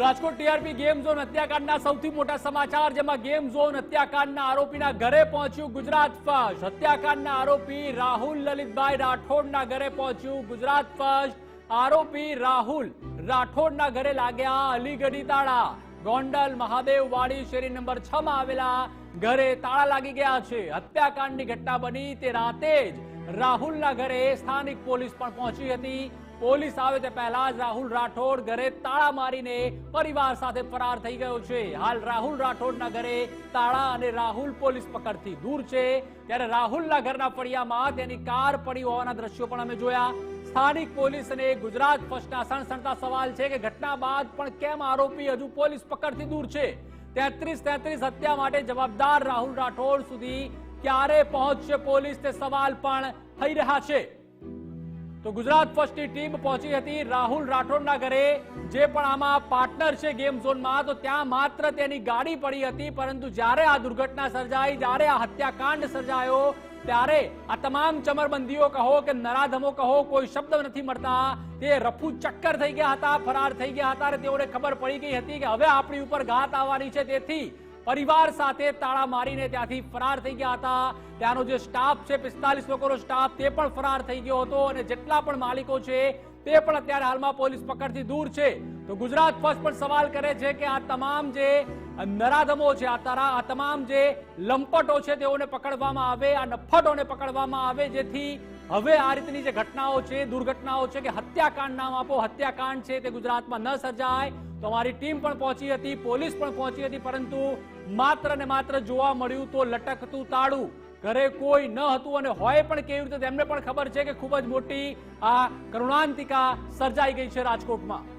Rajkot TRP game zone હત્યાકાંડના સૌથી મોટા સમાચાર, જેમાં ગેમ ઝોન હત્યાકાંડના આરોપીના ઘરે પહોંચ્યું ગુજરાત ફર્સ્ટ. હત્યાકાંડના આરોપી રાહુલ લલિતભાઈ રાઠોડના ઘરે પહોંચ્યું ગુજરાત ફર્સ્ટ. આરોપી રાહુલ રાઠોડના ઘરે લાગ્યા અલીગઢી તાળા. ગોંડલ મહાદેવ વાડી શેરી નંબર છ માં આવેલા ઘરે તાળા લાગી ગયા છે. હત્યાકાંડની ઘટના બની તે રાતે જ રાહુલના ઘરે સ્થાનિક પોલીસ પણ પહોંચી હતી. પોલીસ આવે તે પહેલા જ રાહુલ રાઠોડ ઘરે તાળા મારીને પરિવાર સાથે ફરાર થઈ ગયો છે. હાલ રાહુલ રાઠોડના ઘરે તાળા અને રાહુલ પોલીસ પકડથી દૂર છે. ત્યારે રાહુલના ઘરના ફળિયામાં તેની કાર પડી હોવાના દ્રશ્યો પણ અમે જોયા. સ્થાનિક પોલીસ અને ગુજરાત ફર્સ્ટના સણસણતા સવાલ છે કે ઘટના બાદ પણ કેમ આરોપી હજુ પોલીસ પકડથી દૂર છે? તેત્રીસ તેત્રીસ હત્યા માટે જવાબદાર રાહુલ રાઠોડ સુધી ક્યારે પહોંચશે પોલીસ તે સવાલ પણ થઈ રહ્યા છે. તો ગુજરાત ફર્સ્ટની ટીમ પહોંચી હતી રાહુલ રાઠોડના ઘરે, જે પણ આમાં પાર્ટનર છે ગેમ ઝોનમાં તો ત્યાં માત્ર તેની ગાડી પડી હતી, પરંતુ જ્યારે આ દુર્ઘટના સર્જાઈ, જ્યારે આ હત્યાકાંડ સર્જાયો, ત્યારે આ તમામ ચમરબંધીઓ કહો કે નરાધમો કહો, કોઈ શબ્દ નથી મળતા. તે રફુ ચક્કર થઈ ગયા હતા, ફરાર થઈ ગયા હતા તેઓને ખબર પડી ગઈ હતી કે હવે આપણી ઉપર ઘાત આવવાની છે. તેથી પરિવાર સાથે તાળા મારીને ત્યાંથી ફરાર થઈ ગયા હતા. ત્યાંનો જે સ્ટાફ છે, પિસ્તાલીસ લોકોનો સ્ટાફ, તે પણ ફરાર થઈ ગયો હતો અને જેટલા પણ માલિકો છે, તે પણ અત્યારે હાલમાં પોલીસ પકડથી દૂર છે. તો ગુજરાત ફર્સ્ટ પણ સવાલ કરે છે કે આ તમામ જે નરાધમો છે, આ તારા, આ તમામ જે લંપટો છે, તેઓને પકડવામાં આવે, આ નફટોને પકડવામાં આવે, જેથી હવે આ રીતની જે ઘટનાઓ છે, દુર્ઘટનાઓ છે કે હત્યાકાંડ નામ આપો, હત્યાકાંડ છે તે ગુજરાતમાં ન સર્જાય. તો અમારી ટીમ પણ પહોંચી હતી, પોલીસ પણ પહોંચી હતી, પરંતુ માત્ર ને માત્ર જોવા મળ્યું તો લટકતું તાળું. ઘરે કોઈ ન હતું અને હોય પણ કેવી રીતે તેમને પણ ખબર છે કે ખૂબ જ મોટી આ કરુણાંતિકા સર્જાઈ ગઈ છે રાજકોટમાં.